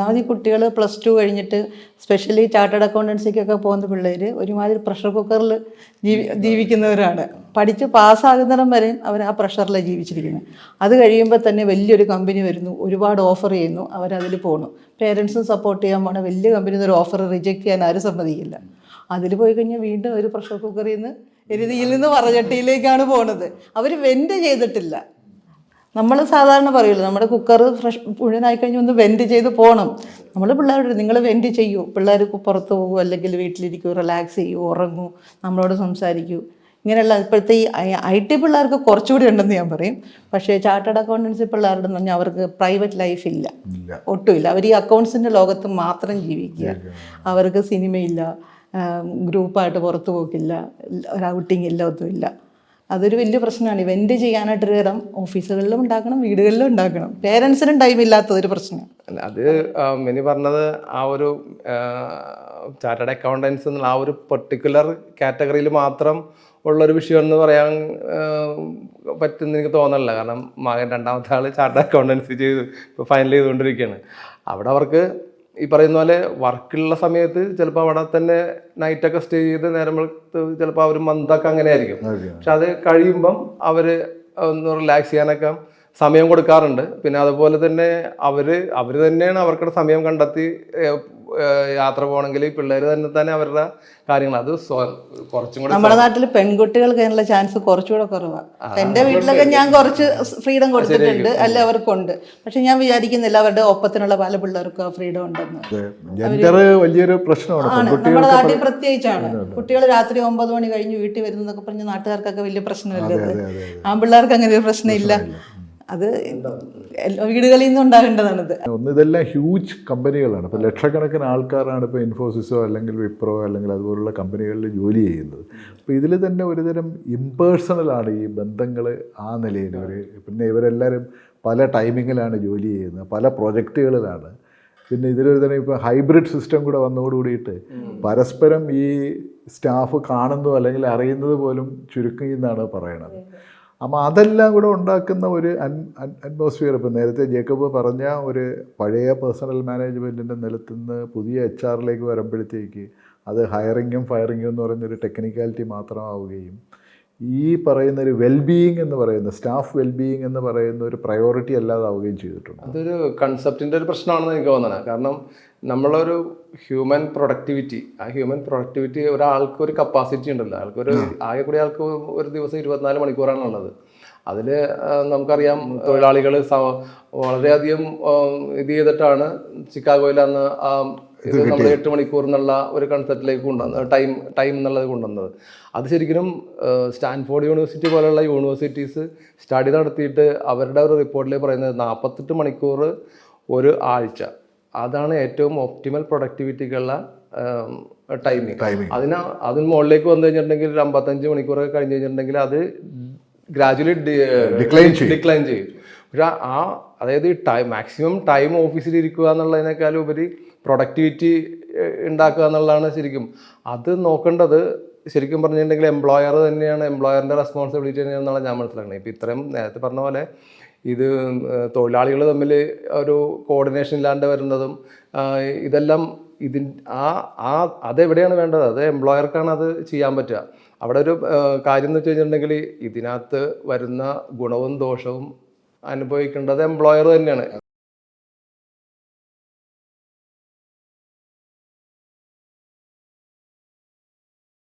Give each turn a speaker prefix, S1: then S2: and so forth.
S1: ഒന്നാമത് ഈ കുട്ടികൾ പ്ലസ് ടു കഴിഞ്ഞിട്ട് സ്പെഷ്യലി ചാർട്ടേഡ് അക്കൗണ്ടൻസിക്കൊക്കെ പോകുന്ന പിള്ളേർ ഒരുമാതിരി പ്രഷർ കുക്കറിൽ ജീവി ജീവിക്കുന്നവരാണ്. പഠിച്ച് പാസ്സാകുന്നിടം വരെ അവർ ആ പ്രഷറിലാണ് ജീവിച്ചിരിക്കുന്നത് അത് കഴിയുമ്പോൾ തന്നെ വലിയൊരു കമ്പനി വരുന്നു ഒരുപാട് ഓഫർ ചെയ്യുന്നു അവരതിൽ പോകണം പേരൻസും സപ്പോർട്ട് ചെയ്യാൻ പോകണം വലിയ കമ്പനി ഒരു ഓഫർ റിജക്റ്റ് ചെയ്യാൻ ആരും സമ്മതിക്കില്ല. അതിൽ പോയി കഴിഞ്ഞാൽ വീണ്ടും ഒരു പ്രഷർ കുക്കറിൽ നിന്ന് എരുതിയിൽ നിന്ന് വറചട്ടിയിലേക്കാണ് പോണത്. അവർ വെന്റ് ചെയ്തിട്ടില്ല. നമ്മൾ സാധാരണ പറയുമല്ലോ നമ്മുടെ കുക്കർ ഫ്രഷ് മുഴുവനായി കഴിഞ്ഞ് ഒന്ന് വെന്റ് ചെയ്ത് പോകണം നമ്മൾ പിള്ളേരോട് നിങ്ങൾ വെന്റ് ചെയ്യൂ. പിള്ളേർ പുറത്ത് പോകും അല്ലെങ്കിൽ വീട്ടിലിരിക്കൂ റിലാക്സ് ചെയ്യൂ ഉറങ്ങൂ നമ്മളോട് സംസാരിക്കൂ. ഇങ്ങനെയുള്ള ഇപ്പോഴത്തെ ഈ ഐ ടി പിള്ളേർക്ക് കുറച്ചുകൂടി ഉണ്ടെന്ന് ഞാൻ പറയും. പക്ഷേ ചാർട്ടേഡ് അക്കൗണ്ടൻസി പിള്ളേരുടെ എന്ന് പറഞ്ഞാൽ അവർക്ക് പ്രൈവറ്റ് ലൈഫ് ഇല്ല.
S2: ഇല്ല.
S1: ഒട്ടുമില്ല. അവർ ഈ അക്കൗണ്ട്സിന്റെ ലോകത്ത് മാത്രം ജീവിക്കുക. അവർക്ക് സിനിമയില്ല ഗ്രൂപ്പായിട്ട് പുറത്തു പോക്കില്ല ഒരു ഔട്ടിംഗ് ഇല്ല ഒന്നുമില്ല. അതൊരു വലിയ പ്രശ്നമാണ്. ഇവന്റ് ചെയ്യാനായിട്ടൊരു ഇടം ഓഫീസുകളിലും ഉണ്ടാക്കണം വീടുകളിലും ഉണ്ടാക്കണം. പേരൻസിനും ടൈം ഇല്ലാത്തതൊരു പ്രശ്നം.
S3: അത് മിനി പറഞ്ഞത് ആ ഒരു ചാർട്ടേഡ് അക്കൗണ്ടൻസ് എന്നുള്ള ആ ഒരു പെർട്ടിക്കുലർ കാറ്റഗറിയിൽ മാത്രം ഉള്ളൊരു വിഷയം എന്ന് പറയാൻ പറ്റുന്ന എനിക്ക് തോന്നണില്ല. കാരണം മകൻ രണ്ടാമത്തെ ആൾ ചാർട്ടേഡ് അക്കൗണ്ടൻസി ചെയ്ത് ഇപ്പോൾ ഫൈനൽ ചെയ്തുകൊണ്ടിരിക്കുകയാണ്. അവിടെ അവർക്ക് ഈ പറയുന്ന പോലെ വർക്കുള്ള സമയത്ത് ചിലപ്പോൾ അവിടെ തന്നെ നൈറ്റൊക്കെ സ്റ്റേ ചെയ്ത് നേരം ചിലപ്പോൾ അവർ മന്തൊക്കെ അങ്ങനെ ആയിരിക്കും. പക്ഷെ അത് കഴിയുമ്പം അവർ ഒന്ന് റിലാക്സ് ചെയ്യാനൊക്കെ സമയം കൊടുക്കാറുണ്ട്. പിന്നെ അതുപോലെ തന്നെ അവർ അവർ തന്നെയാണ് അവർക്കുടെ സമയം കണ്ടെത്തി യാത്ര പോകണമെങ്കിൽ പിള്ളേർ തന്നെ തന്നെ അവരുടെ കാര്യങ്ങൾ. അത് കുറച്ചും കൂടെ
S1: നമ്മുടെ നാട്ടിൽ പെൺകുട്ടികൾക്ക് അതിനുള്ള ചാൻസ് കുറച്ചുകൂടെ കുറവാണ് എന്റെ വീട്ടിലൊക്കെ ഞാൻ കുറച്ച് ഫ്രീഡം കൊടുത്തിട്ടുണ്ട്. അല്ല അവർക്കുണ്ട്. പക്ഷെ ഞാൻ വിചാരിക്കുന്നില്ല അവരുടെ ഒപ്പത്തിനുള്ള പല പിള്ളേർക്കും ആ ഫ്രീഡം ഉണ്ടെന്ന്.
S2: ജെൻഡർ വലിയൊരു പ്രശ്നമാണ്.
S1: നമ്മുടെ നാട്ടിൽ പ്രത്യേകിച്ചാണ്. കുട്ടികൾ രാത്രി ഒമ്പത് മണി കഴിഞ്ഞ് വീട്ടിൽ വരുന്നതൊക്കെ പറഞ്ഞ് നാട്ടുകാർക്കൊക്കെ വലിയ പ്രശ്നമല്ലേ ആ ആൺപിള്ളേർക്ക് അങ്ങനെ ഒരു പ്രശ്നമില്ല. അത് വീടുകളിൽ നിന്ന് ഉണ്ടാകേണ്ടതാണ്
S2: ഒന്ന് ഇതെല്ലാം ഹ്യൂജ് കമ്പനികളാണ് ഇപ്പോൾ ലക്ഷക്കണക്കിന് ആൾക്കാരാണ് ഇപ്പോൾ ഇൻഫോസിസോ അല്ലെങ്കിൽ വിപ്രോ അല്ലെങ്കിൽ അതുപോലുള്ള കമ്പനികളിൽ ജോലി ചെയ്യുന്നത്. അപ്പോൾ ഇതിൽ തന്നെ ഒരുതരം ഇമ്പേഴ്സണലാണ് ഈ ബന്ധങ്ങൾ ആ നിലയിൽ ഒരു പിന്നെ ഇവരെല്ലാവരും പല ടൈമിങ്ങിലാണ് ജോലി ചെയ്യുന്നത്. പല പ്രൊജക്റ്റുകളിലാണ് പിന്നെ ഇതിലൊരു തന്നെ ഇപ്പോൾ ഹൈബ്രിഡ് സിസ്റ്റം കൂടെ വന്നതോടുകൂടിയിട്ട് പരസ്പരം ഈ സ്റ്റാഫ് കാണുന്നതോ അല്ലെങ്കിൽ അറിയുന്നത് പോലും ചുരുക്കി എന്നാണ് പറയണത്. അപ്പോൾ അതെല്ലാം കൂടെ ഉണ്ടാക്കുന്ന ഒരു അൻ അറ്റ്മോസ്ഫിയർ ഇപ്പോൾ നേരത്തെ ജേക്കബ് പറഞ്ഞ ഒരു പഴയ പേഴ്സണൽ മാനേജ്മെന്റിന്റെ നിലത്തുനിന്ന് പുതിയ എച്ച് ആറിലേക്ക് വരുമ്പോഴത്തേക്ക് അത് ഹയറിങ്ങും ഫയറിങ്ങും എന്ന് പറഞ്ഞൊരു ടെക്നിക്കാലിറ്റി മാത്രമാവുകയും ഈ പറയുന്ന ഒരു വെൽബീയിങ് എന്ന് പറയുന്ന സ്റ്റാഫ് വെൽബീയിങ് എന്ന് പറയുന്ന ഒരു പ്രയോറിറ്റി അല്ലാതാവുകയും ചെയ്തിട്ടുണ്ട്.
S3: അതൊരു കൺസെപ്റ്റിന്റെ ഒരു പ്രശ്നമാണെന്ന് എനിക്ക് തോന്നുന്നത് കാരണം നമ്മളൊരു ഹ്യൂമൻ പ്രൊഡക്ടിവിറ്റി ആ ഹ്യൂമൻ പ്രൊഡക്ടിവിറ്റി ഒരാൾക്ക് ഒരു കപ്പാസിറ്റി ഉണ്ടല്ലോ. ആൾക്കൊരു ആകെ കൂടി ആൾക്ക് ഒരു ദിവസം ഇരുപത്തിനാല് മണിക്കൂറാണ് ഉള്ളത്. അതിൽ നമുക്കറിയാം തൊഴിലാളികൾ വളരെയധികം ഇത് ചെയ്തിട്ടാണ് ചിക്കാഗോയിൽ അന്ന് ആ ഇത് നമ്മൾ എട്ട് മണിക്കൂർ എന്നുള്ള ഒരു കൺസെപ്റ്റിലേക്ക് കൊണ്ടുവന്നത് ടൈം ടൈം എന്നുള്ളത് കൊണ്ടുവന്നത്. അത് ശരിക്കും സ്റ്റാൻഫോർഡ് യൂണിവേഴ്സിറ്റി പോലുള്ള യൂണിവേഴ്സിറ്റീസ് സ്റ്റഡി നടത്തിയിട്ട് അവരുടെ ഒരു റിപ്പോർട്ടിൽ പറയുന്നത് നാൽപ്പത്തെട്ട് മണിക്കൂർ ഒരു ആഴ്ച. അതാണ് ഏറ്റവും ഒപ്റ്റിമൽ പ്രൊഡക്ടിവിറ്റിക്കുള്ള ടൈമിങ് അതിന് അതിന് മുകളിലേക്ക് വന്നു കഴിഞ്ഞിട്ടുണ്ടെങ്കിൽ ഒരു അമ്പത്തഞ്ച് മണിക്കൂറൊക്കെ കഴിഞ്ഞ് കഴിഞ്ഞിട്ടുണ്ടെങ്കിൽ അത് ഗ്രാജുവലി. ഡിക്ലൈൻ ചെയ്യും. പക്ഷേ ആ അതായത് ടൈം മാക്സിമം ടൈം ഓഫീസിൽ ഇരിക്കുക എന്നുള്ളതിനേക്കാളും ഉപരി പ്രൊഡക്ടിവിറ്റി ഉണ്ടാക്കുക എന്നുള്ളതാണ് ശരിക്കും. അത് നോക്കേണ്ടത് ശരിക്കും പറഞ്ഞിട്ടുണ്ടെങ്കിൽ എംപ്ലോയർ തന്നെയാണ്. എംപ്ലോയറിന്റെ റെസ്പോൺസിബിലിറ്റി തന്നെയാണെന്നാണ് ഞാൻ മനസ്സിലാക്കുന്നത്. ഇപ്പം ഇത്രയും നേരത്തെ പറഞ്ഞ പോലെ ഇത് തൊഴിലാളികൾ തമ്മിൽ ഒരു കോർഡിനേഷൻ ഇല്ലാണ്ട് വരുന്നതും ഇതെല്ലാം ഇതിൻ ആ ആ അതെവിടെയാണ് വേണ്ടത്? അത് എംപ്ലോയർക്കാണ് അത് ചെയ്യാൻ പറ്റുക. അവിടെ ഒരു കാര്യം എന്ന് വെച്ച് കഴിഞ്ഞിട്ടുണ്ടെങ്കിൽ ഇതിനകത്ത് വരുന്ന ഗുണവും ദോഷവും അനുഭവിക്കേണ്ടത് എംപ്ലോയർ തന്നെയാണ്.